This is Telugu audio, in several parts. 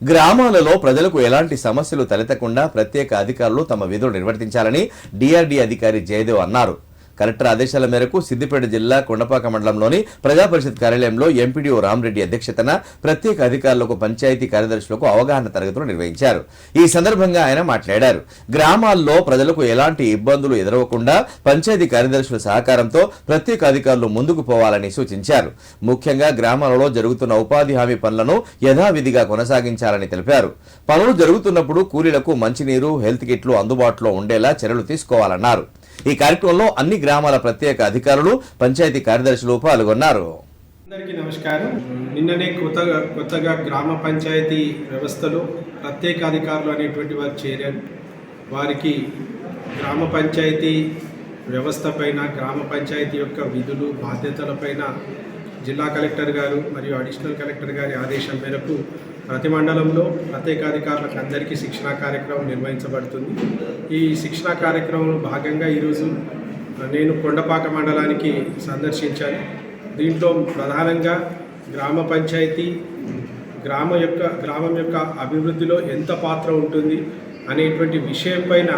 గ్రామాలలో ప్రజలకు ఎలాంటి సమస్యలు తలెత్తకుండా ప్రత్యేక అధికారులు తమ విధులు నిర్వర్తించాలని డిఆర్డీ అధికారి జయదేవ్ అన్నారు. కలెక్టర్ ఆదేశాల మేరకు సిద్దిపేట జిల్లా కొండపాక మండలంలోని ప్రజా పరిషత్ కార్యాలయంలో ఎంపీడీఓ రామరెడ్డి అధ్యక్షతన ప్రత్యేక అధికారులకు పంచాయతీ కార్యదర్శులకు అవగాహన తరగతులు నిర్వహించారు. ఈ సందర్భంగా ఆయన మాట్లాడారు. గ్రామాల్లో ప్రజలకు ఎలాంటి ఇబ్బందులు ఎదురవకుండా పంచాయతీ కార్యదర్శుల సహకారంతో ప్రత్యేక అధికారులు ముందుకు పోవాలని సూచించారు. ముఖ్యంగా గ్రామాలలో జరుగుతున్న ఉపాధి హామీ పనులను యథావిధిగా కొనసాగించాలని తెలిపారు. పనులు జరుగుతున్నప్పుడు కూలీలకు మంచినీరు హెల్త్ కిట్లు అందుబాటులో ఉండేలా చర్యలు తీసుకోవాలన్నారు. ఈ కార్యక్రమంలో అన్ని గ్రామాల ప్రత్యేక అధికారులు పంచాయతీ కార్యదర్శులు పాల్గొన్నారు. అందరికీ నమస్కారం. నిన్ననే కొత్తగా కొత్తగా గ్రామ పంచాయతీ వ్యవస్థలో ప్రత్యేక అధికారులు అనేటువంటి వారు చేరారు. వారికి గ్రామ పంచాయతీ వ్యవస్థ పైన గ్రామ పంచాయతీ యొక్క విధులు బాధ్యతలపైన జిల్లా కలెక్టర్ గారు మరియు అడిషనల్ కలెక్టర్ గారి ఆదేశం మేరకు ప్రతి మండలంలో ప్రత్యేక అధికారులకు అందరికీ శిక్షణా కార్యక్రమం నిర్వహించబడుతుంది. ఈ శిక్షణా కార్యక్రమంలో భాగంగా ఈరోజు నేను కొండపాక మండలానికి సందర్శించాను. దీంట్లో ప్రధానంగా గ్రామ పంచాయతీ గ్రామ యొక్క గ్రామం యొక్క అభివృద్ధిలో ఎంత పాత్ర ఉంటుంది అనేటువంటి విషయం పైన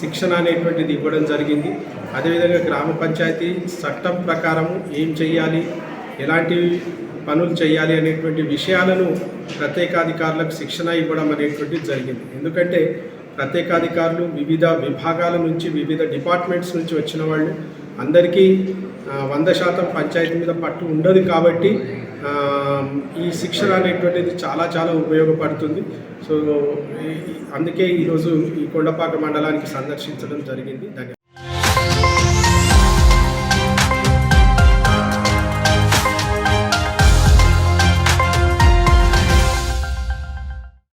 శిక్షణ అనేటువంటిది ఇవ్వడం జరిగింది. అదేవిధంగా గ్రామ పంచాయతీ చట్టం ప్రకారం ఏం చేయాలి ఎలాంటి పనులు చేయాలి అనేటువంటి విషయాలను ప్రత్యేకాధికారులకు శిక్షణ ఇవ్వడం అనేటువంటిది జరిగింది. ఎందుకంటే ప్రత్యేకాధికారులు వివిధ విభాగాల నుంచి వివిధ డిపార్ట్మెంట్స్ నుంచి వచ్చిన వాళ్ళు అందరికీ వంద శాతం పంచాయతీ మీద పట్టు ఉండదు కాబట్టి ఈ శిక్షణ అనేటువంటిది చాలా చాలా ఉపయోగపడుతుంది. సో అందుకే ఈరోజు ఈ కొండపాక మండలానికి సందర్శించడం జరిగింది. ధన్యవాదాలు.